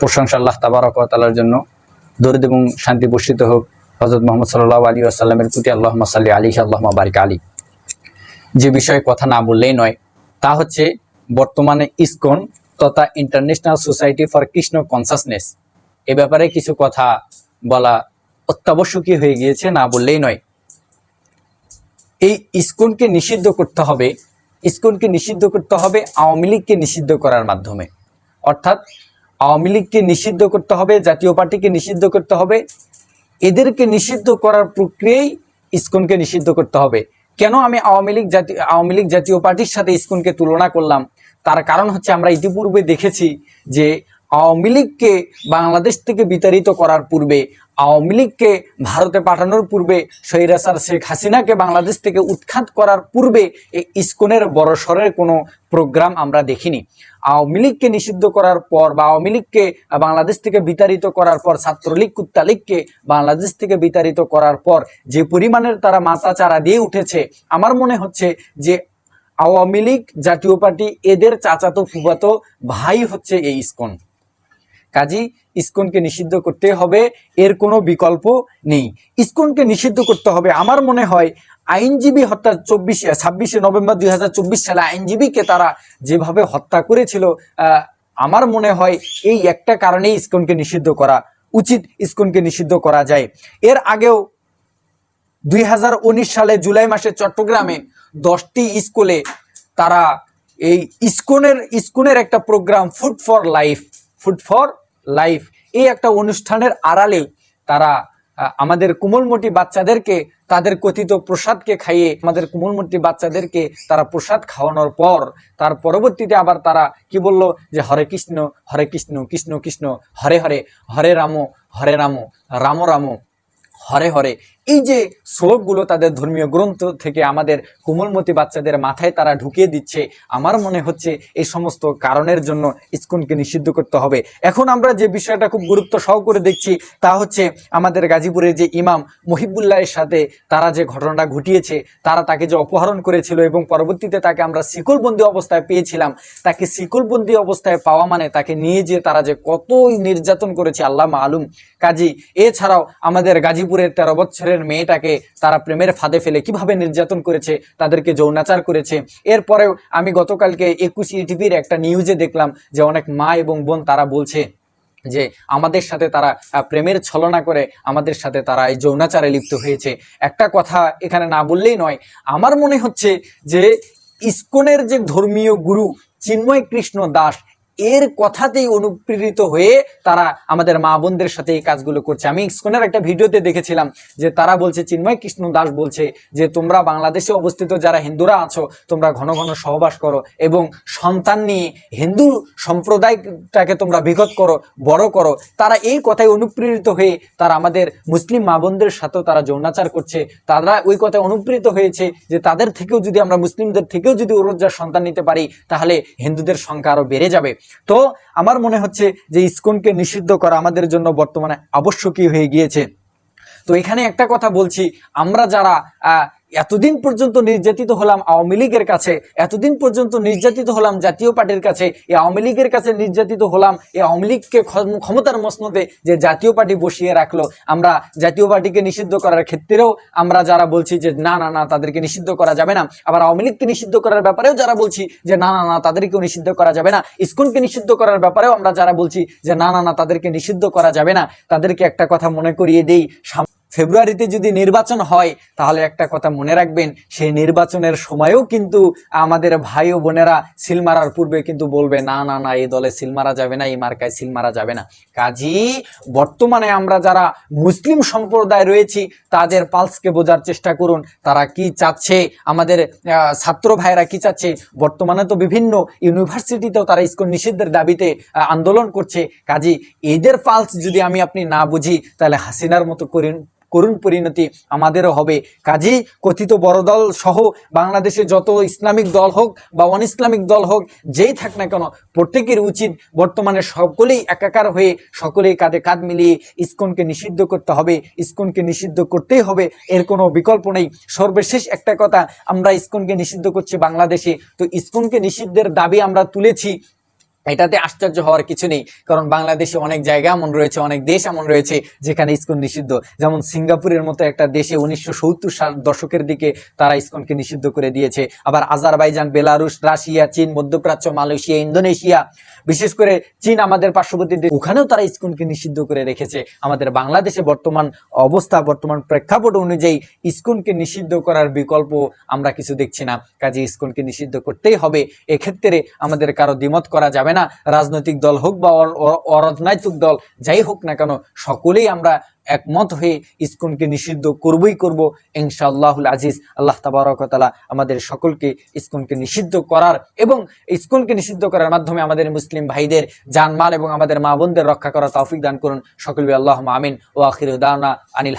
প্রশংসা আল্লাহ তাবারক ওয়া জন্য। দরুদ এবং শান্তি বর্ষিত হোক। হজরত মোহাম্মদ সাল্লাহ আলী আসাল্লামের প্রতি আল্লাহ সাল্লি আলী আল্লাহ বারিক আলী। যে বিষয়ে কথা না বললেই নয়, তা হচ্ছে বর্তমানে ইসকন তথা international society for Krishna consciousness. এ ব্যাপারে কিছু কথা বলা অত্যাবশ্যকীয় হয়ে গিয়েছে, না বললেই নয়। এই ইসকনকে নিষিদ্ধ করতে হবে, ইসকনকে নিষিদ্ধ করতে হবে, আওয়ামী লীগকে নিষিদ্ধ করার মাধ্যমে। অর্থাৎ আওয়ামী লীগকে নিষিদ্ধ করতে হবে, জাতীয় পার্টিকে নিষিদ্ধ করতে হবে। এদেরকে নিষিদ্ধ করার প্রক্রিয়াই ইসকনকে নিষিদ্ধ করতে হবে। কেন আমি আওয়ামী লীগ জাতীয় আওয়ামী লীগ জাতীয় পার্টির সাথে ইসকনকে তুলনা করলাম? তার কারণ হচ্ছে আমরা ইতিপূর্বে দেখেছি যে আওয়ামী লীগকে বাংলাদেশ থেকে বিতাড়িত করার পূর্বে, আওয়ামী লীগকে ভারতে পাঠানোর পূর্বে সৈরাসার শেখ হাসিনাকে বাংলাদেশ থেকে উৎখাত করার পূর্বে এই ইসকনের বড়সড়ের কোনো প্রোগ্রাম আমরা দেখিনি। আওয়ামী লীগকে নিষিদ্ধ করার পর বা আওয়ামী লীগকে বাংলাদেশ থেকে বিতাড়িত করার পর, ছাত্রলীগ, কুত্তালীগকে বাংলাদেশ থেকে বিতাড়িত করার পর যে পরিমাণের তারা মাথা চারা দিয়ে উঠেছে, আমার মনে হচ্ছে যে আওয়ামী লীগ জাতীয় পার্টি এদের চাচাতো ফুফাতো ভাই হচ্ছে এই ইসকন। কাজী ইসকনকে নিষিদ্ধ করতে হবে, এর কোনো বিকল্প নেই। ইসকনকে নিষিদ্ধ করতে হবে। আমার মনে হয় আইনজীবী হত্যা চব্বিশে, ছাব্বিশে নভেম্বর দুই হাজার চব্বিশ সালে আইনজীবীকে তারা যেভাবে হত্যা করেছিল আমার মনে হয় এই একটা কারণেই ইসকনকে নিষিদ্ধ করা উচিত, ইসকনকে নিষিদ্ধ করা যায়। এর আগেও দুই হাজার উনিশ সালে জুলাই মাসে চট্টগ্রামে দশটি স্কুলে তারা এই ইসকনের ইসকনের একটা program food for life food for life এই একটা অনুষ্ঠানের আড়ালে তারা আমাদের কোমলমটি বাচ্চাদেরকে, তাদের কথিত প্রসাদকে খাইয়ে আমাদের কুমলমটি বাচ্চাদেরকে তারা প্রসাদ খাওয়ানোর পর, তার পরবর্তীতে আবার তারা কি বলল যে, হরে কৃষ্ণ হরে কৃষ্ণ কৃষ্ণ কৃষ্ণ, হরে হরে হরে রাম হরে রাম রাম রাম, হরে হরে। এই যে শ্লোকগুলো তাদের ধর্মীয় গ্রন্থ থেকে আমাদের কোমলমতি বাচ্চাদের মাথায় তারা ঢুকিয়ে দিচ্ছে, আমার মনে হচ্ছে এই সমস্ত কারণের জন্য ইসকনকে নিষিদ্ধ করতে হবে। এখন আমরা যে বিষয়টা খুব গুরুত্ব সহকারে দেখছি, তা হচ্ছে আমাদের গাজীপুরের যে ইমাম মহিবুল্লাহের সাথে তারা যে ঘটনাটা ঘটিয়েছে, তারা তাকে যে অপহরণ করেছিল এবং পরবর্তীতে তাকে আমরা শিকলবন্দি অবস্থায় পেয়েছিলাম, তাকে শিকলবন্দি অবস্থায় পাওয়া মানে তাকে নিয়ে যে তারা যে কতই নির্যাতন করেছে, আল্লাহ মালুম। কাজী, এছাড়াও আমাদের গাজীপুরের তেরো বছরের মেয়েটাকে তারা প্রেমের ফাঁদে ফেলে কীভাবে নির্যাতন করেছে, তাদেরকে যৌনাচার করেছে। এরপরেও আমি গতকালকে একুশ টিভির একটা নিউজে দেখলাম যে অনেক মা এবং বোন তারা বলছে যে আমাদের সাথে তারা প্রেমের ছলনা করে আমাদের সাথে তারা এই যৌনাচারে লিপ্ত হয়েছে। একটা কথা এখানে না বললেই নয়, আমার মনে হচ্ছে যে ইস্কনের যে ধর্মীয় গুরু চিন্ময় কৃষ্ণ দাস এর কথাতেই অনুপ্রেরিত হয়ে তারা আমাদের মা বোনদের সাথে এই কাজগুলো করছে। আমি ইসকনের একটা ভিডিওতে দেখেছিলাম যে তারা বলছে, চিন্ময় কৃষ্ণ দাস বলছে যে, তোমরা বাংলাদেশে অবস্থিত যারা হিন্দুরা আছো, তোমরা ঘন ঘন সহবাস করো এবং সন্তান নিয়ে হিন্দু সম্প্রদায়টাকে তোমরা বিগত করো, বড় করো। তারা এই কথায় অনুপ্রেরিত হয়ে তারা আমাদের মুসলিম মা বোনদের সাথেও তারা যৌনাচার করছে। তারা ওই কথায় অনুপ্রেরিত হয়েছে যে, তাদের থেকেও যদি আমরা মুসলিমদের থেকেও যদি ওরজ্জার সন্তান নিতে পারি, তাহলে হিন্দুদের সংখ্যা আরও বেড়ে যাবে। তো আমার মনে হচ্ছে যে ইসকনকে নিষিদ্ধ করা আমাদের জন্য বর্তমানে আবশ্যকীয় হয়ে গিয়েছে। তো এখানে একটা কথা বলছি আমরা যারা আহ, এতদিন পর্যন্ত নির্যাতিত হলাম আওয়ামী লীগের কাছে, এতদিন পর্যন্ত নির্যাতিত হলাম জাতীয় পার্টির কাছে, এই আওয়ামী লীগের কাছে নির্যাতিত হলাম, এই আওয়ামী লীগকে ক্ষমতার মসনদে যে জাতীয় পার্টি বসিয়ে রাখল, আমরা জাতীয় পার্টিকে নিষিদ্ধ করার ক্ষেত্রেও আমরা যারা বলছি যে না না না, তাদেরকে নিষিদ্ধ করা যাবে না, আবার আওয়ামী লীগকে নিষিদ্ধ করার ব্যাপারেও যারা বলছি যে না না না, তাদেরকেও নিষিদ্ধ করা যাবে না, ইসকনকে নিষিদ্ধ করার ব্যাপারেও আমরা যারা বলছি যে না না না, তাদেরকে নিষিদ্ধ করা যাবে না, তাদেরকে একটা কথা মনে করিয়ে দেই ফেব্রুয়ারিতে যদি নির্বাচন হয়, তাহলে একটা কথা মনে রাখবেন, সেই নির্বাচনের সময়ও কিন্তু আমাদের ভাই ও বোনেরা সিল মারার পূর্বে কিন্তু বলবে, না না না, এই দলে সিল মারা যাবে না, এই মার্কায় সিল মারা যাবে না। কাজী, বর্তমানে আমরা যারা মুসলিম সম্প্রদায় রয়েছি, তাদের পালসকে বোঝার চেষ্টা করুন, তারা কি চাচ্ছে, আমাদের ছাত্র ভাইরা কি চাচ্ছে? বর্তমানে তো বিভিন্ন ইউনিভার্সিটিতেও তারা স্কুল নিষিদ্ধের দাবিতে আন্দোলন করছে। কাজী, এদের পালস যদি আমি আপনি না বুঝি, তাহলে হাসিনার মতো করেন করুণ পরিণতি আমাদেরও হবে। কাজেই কথিত বড় দল সহ বাংলাদেশে যত ইসলামিক দল হোক বা অন ইসলামিক দল হোক, যেই থাক না কেন, প্রত্যেকের উচিত বর্তমানে সকলেই একাকার হয়ে সকলেই কাঁধে কাঁধ মিলিয়ে ইস্কনকে নিষিদ্ধ করতে হবে। ইস্কনকে নিষিদ্ধ করতেই হবে, এর কোনো বিকল্প নেই। সর্বশেষ একটা কথা, আমরা ইস্কনকে নিষিদ্ধ করছি বাংলাদেশে। তো ইস্কনকে নিষিদ্ধের দাবি আমরা তুলেছি। এটাতে আশ্চর্য হওয়ার কিছু নেই কারণ বাংলাদেশে অনেক জায়গা এমন রয়েছে অনেক দেশ এমন রয়েছে যেখানে ইসকন নিষিদ্ধ। যেমন সিঙ্গাপুরের মতো একটা দেশে উনিশশো সত্তর সাল দশকের দিকে তারা ইসকনকে নিষিদ্ধ করে দিয়েছে। আবার আজারবাইজান বেলারুশ রাশিয়া চীন মধ্যপ্রাচ্য মালয়েশিয়া ইন্দোনেশিয়া বিশেষ করে চীন আমাদের পার্শ্ববর্তী দেশ, ওখানেও তারা ইসকনকে নিষিদ্ধ করে রেখেছে। আমাদের বাংলাদেশে বর্তমান অবস্থা বর্তমান প্রেক্ষাপট অনুযায়ী ইসকনকে নিষিদ্ধ করার বিকল্প আমরা কিছু দেখছি না। কাজে ইসকনকে নিষিদ্ধ করতেই হবে। এক্ষেত্রে আমাদের কারও দ্বিমত করা যাবে না। রাজনৈতিক দল হোক বা অরাজনৈতিক দল, যাই হোক না কেন, সকলেই আমরা একমত হয়ে ইসকনকে নিষিদ্ধ করবই করব, ইনশাআল্লাহুল আজিজ। আল্লাহ তাবারকতালা আমাদের সকলকে ইসকনকে নিষিদ্ধ করার এবং ইসকনকে নিষিদ্ধ করার মাধ্যমে আমাদের মুসলিম ভাইদের জানমাল এবং আমাদের মা বোনদের রক্ষা করা তৌফিক দান করুন। সকল আল্লাহ আমিন। ও আখির দাওনা আনিল